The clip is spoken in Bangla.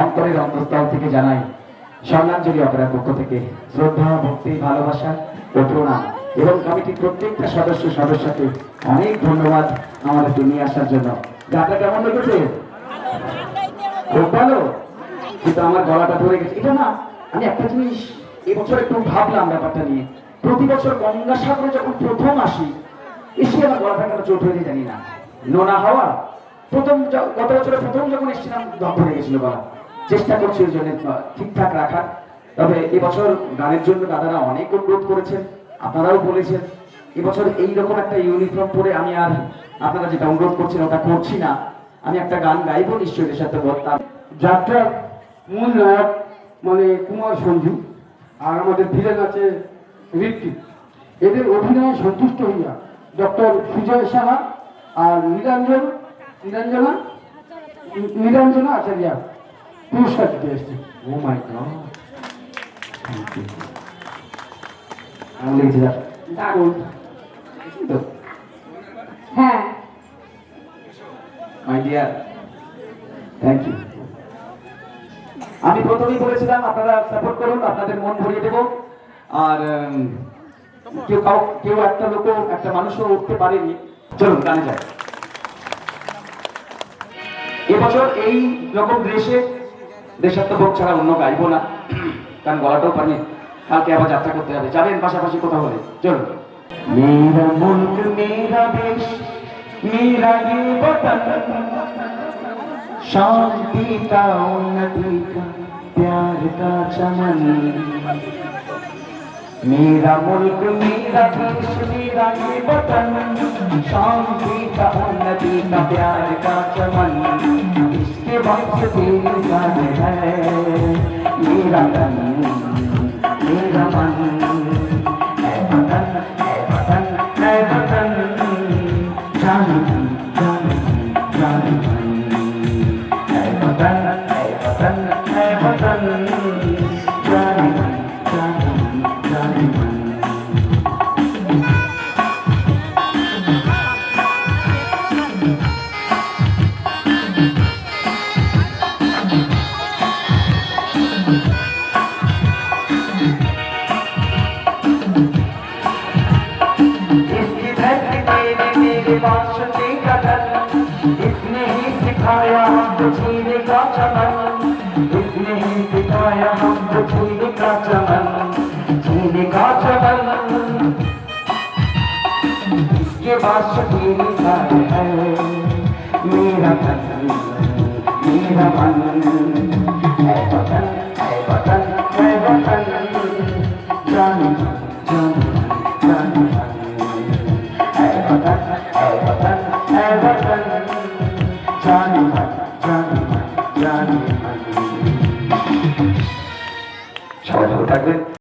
অন্তরের অন্তঃস্থল থেকে জানাই সম্মানজলি অপরার পক্ষ থেকে শ্রদ্ধা, ভক্তি, ভালোবাসা ও প্রণাম। এবং কমিটির প্রত্যেকটা সদস্য, সদস্যকে অনেক ধন্যবাদ আমাদেরকে নিয়ে আসার জন্য। গানটা কেমন লেগেছে? খুব ভালো? কিন্তু আমার গলাটা ধরে গেছে। এটা না, আমি একটা জিনিস এবছর একটু ভাবলাম ব্যাপারটা নিয়ে। প্রতি বছর গঙ্গাসাগরে যখন প্রথম আসি, এসে আমার গলাটা কেন চোট হয়ে জানি না। নোনা হাওয়া। প্রথম গত বছরে প্রথম যখন এসেছিলাম দগ্ধ হয়ে গেছিল গলা। চেষ্টা করছি ওই জন্য ঠিকঠাক রাখার। তবে এবছর গানের জন্য দাদারা অনেক অনুরোধ করেছেন, আপনারাও বলেছেন। এবছর এইরকম একটা ইউনিফর্ম পরে আমি আর আপনারা যেটা অনুরোধ করছেন ওটা করছি না। আমি একটা গান গাইবো নিশ্চয়ই এর সাথে বলতাম। যাত্রার মূল নায়ক মানে কুমার সঞ্জু আর আমাদের ভিলেন আছে ঋত্বিক। এদের অভিনয়ে সন্তুষ্ট হইয়া ডক্টর সুজয় সাহা আর নীলাঞ্জন নীলাঞ্জনা নীলাঞ্জনা আচার্য পুরস্কার দিতে এসছে। ও মাই গড দারুণ। হ্যাঁ। মাই ডিয়ার থ্যাংক ইউ আমি প্রথমেই বলেছিলাম, আপনারা সাপোর্ট করুন, আপনাদের মন ভরিয়ে দেব। আর কেউ কাউ, কেউ একটা লোকও, একটা মানুষও উঠতে পারেনি। চলুন, গানে যাই। এবছর এই রকম দেশে দেশাত্মবোধ ছাড়া অন্য গাইবো না। কারণ গলাটাও পানি কালকে আবার যাত্রা করতে হবে। যাবেন পাশাপাশি কোথাও হলে চলুন। मेरा मुल्क मेरा देश मेरा ये वतन शांति का उन्नति का प्यार का चमन मेरा मुल्क मेरा देश मेरा ये वतन शांति का उन्नति का प्यार का चमन इसके वंश तेरी है मेरा तन मेरा मन धरती मेरे बादशाह का धन। इसने ही सिखाया हमको जीने का चमन। इसने ही सिखाया हमको जीने का चमन। जीने का चमन। इसके बादशाह तेरी है। मेरा धन, मेरा मन। है वतन है वतन। সবাই ভালো থাকবেন।